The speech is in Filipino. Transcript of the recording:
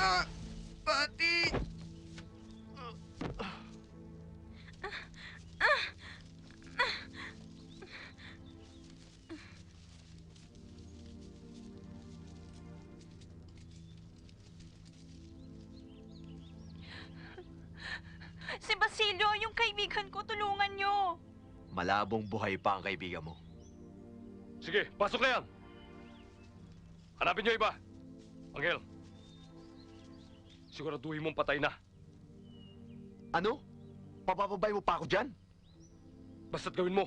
Ah, pati! Si Basilio, yung kaibigan ko, tulungan nyo! Malabong buhay pa ang kaibigan mo. Sige, pasok na yan! Hanapin nyo iba! Angel, siguraduhin mong patay na. Ano? Papapabay mo pa ako dyan? Basta't gawin mo.